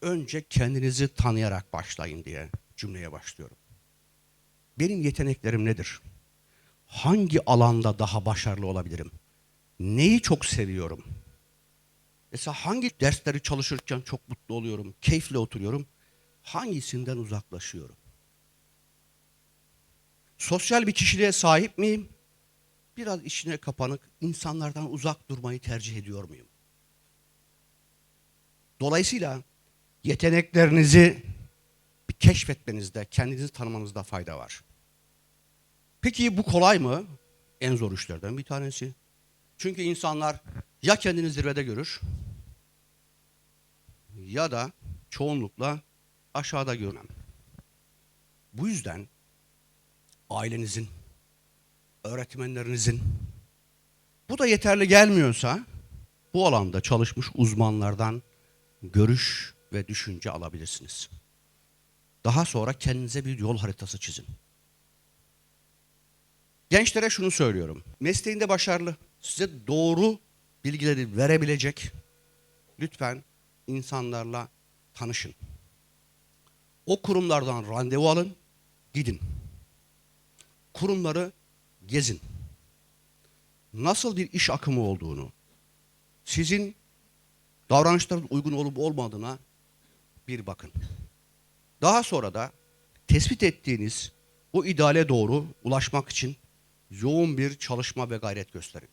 önce kendinizi tanıyarak başlayın diye cümleye başlıyorum. Benim yeteneklerim nedir? Hangi alanda daha başarılı olabilirim? Neyi çok seviyorum? Mesela hangi dersleri çalışırken çok mutlu oluyorum, keyifle oturuyorum? Hangisinden uzaklaşıyorum? Sosyal bir kişiliğe sahip miyim? Biraz içine kapanık, insanlardan uzak durmayı tercih ediyor muyum? Dolayısıyla yeteneklerinizi bir keşfetmenizde, kendinizi tanımanızda fayda var. Peki bu kolay mı? En zor işlerden bir tanesi. Çünkü insanlar ya kendini zirvede görür ya da çoğunlukla aşağıda görmem. Bu yüzden ailenizin, öğretmenlerinizin bu da yeterli gelmiyorsa bu alanda çalışmış uzmanlardan görüş ve düşünce alabilirsiniz. Daha sonra kendinize bir yol haritası çizin. Gençlere şunu söylüyorum. Mesleğinde başarılı, size doğru bilgileri verebilecek lütfen insanlarla tanışın. O kurumlardan randevu alın, gidin. Kurumları gezin. Nasıl bir iş akımı olduğunu, sizin davranışların uygun olup olmadığına bir bakın. Daha sonra da tespit ettiğiniz o ideale doğru ulaşmak için yoğun bir çalışma ve gayret gösterin.